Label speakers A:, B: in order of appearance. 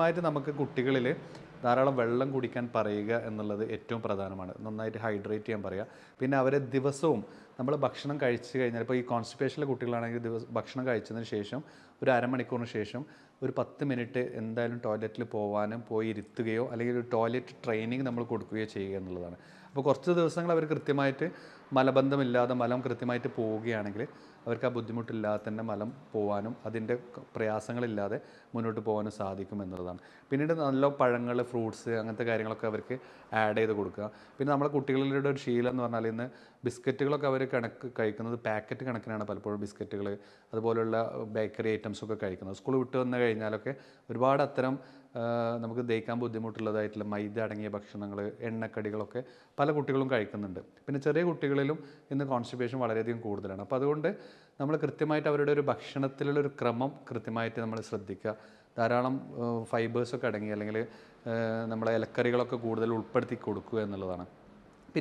A: ആയിട്ട് നമുക്ക് കുട്ടികളിൽ ധാരാളം വെള്ളം കുടിക്കാൻ പറയുക എന്നുള്ളത് ഏറ്റവും പ്രധാനമാണ്. നന്നായിട്ട് ഹൈഡ്രേറ്റ് ചെയ്യാൻ പറയുക. പിന്നെ അവരെ ദിവസവും നമ്മൾ ഭക്ഷണം കഴിച്ചു കഴിഞ്ഞാൽ ഇപ്പോൾ ഈ കോൺസ്റ്റിപ്പേഷനിലെ കുട്ടികളാണെങ്കിൽ ദിവസം ഭക്ഷണം കഴിച്ചതിന് ശേഷം ഒരു അരമണിക്കൂറിന് ശേഷം ഒരു പത്ത് മിനിറ്റ് എന്തായാലും ടോയ്ലറ്റിൽ പോകാനും പോയി ഇരുത്തുകയോ അല്ലെങ്കിൽ ഒരു ടോയ്ലറ്റ് ട്രെയിനിങ് നമ്മൾ കൊടുക്കുകയോ ചെയ്യുക എന്നുള്ളതാണ്. അപ്പോൾ കുറച്ച് ദിവസങ്ങൾ അവർ കൃത്യമായിട്ട് മലബന്ധമില്ലാതെ മലം കൃത്യമായിട്ട് പോവുകയാണെങ്കിൽ അവർക്ക് ആ ബുദ്ധിമുട്ടില്ലാതെ തന്നെ മലം പോകാനും അതിന്റെ പ്രയാസങ്ങളില്ലാതെ മുന്നോട്ട് പോകാനും സാധിക്കും എന്നുള്ളതാണ്. പിന്നീട് നല്ല പഴങ്ങൾ ഫ്രൂട്ട്സ് അങ്ങനത്തെ കാര്യങ്ങളൊക്കെ അവർക്ക് ആഡ് ചെയ്ത് കൊടുക്കുക. പിന്നെ നമ്മളെ കുട്ടികളുടെ ഒരു ശീലം എന്ന് പറഞ്ഞാൽ ഇന്ന് ബിസ്ക്കറ്റുകളൊക്കെ അവർ കണക്ക് കഴിക്കുന്നത് പാക്കറ്റ് കണക്കിനാണ് പലപ്പോഴും ബിസ്ക്കറ്റുകൾ അതുപോലുള്ള ബേക്കറി ഐറ്റംസ് ഒക്കെ കഴിക്കുന്നത്. സ്കൂൾ വിട്ട് വന്നു കഴിഞ്ഞാലൊക്കെ ഒരുപാട് അത്തരം നമുക്ക് ദഹിക്കാൻ ബുദ്ധിമുട്ടുള്ളതായിട്ടുള്ള മൈദ അടങ്ങിയ ഭക്ഷണങ്ങൾ എണ്ണക്കടികളൊക്കെ പല കുട്ടികളും കഴിക്കുന്നുണ്ട്. പിന്നെ ചെറിയ കുട്ടികളിലും ഇന്ന് കോൺസ്റ്റിപ്പേഷൻ വളരെയധികം കൂടുതലാണ്. അപ്പോൾ അതുകൊണ്ട് നമ്മൾ കൃത്യമായിട്ട് അവരുടെ ഒരു ഭക്ഷണത്തിലുള്ള ഒരു ക്രമം കൃത്യമായിട്ട് നമ്മൾ ശ്രദ്ധിക്കുക. ധാരാളം ഫൈബേഴ്സൊക്കെ അടങ്ങി അല്ലെങ്കിൽ നമ്മളെ ഇലക്കറികളൊക്കെ കൂടുതൽ ഉൾപ്പെടുത്തി കൊടുക്കുക എന്നുള്ളതാണ്.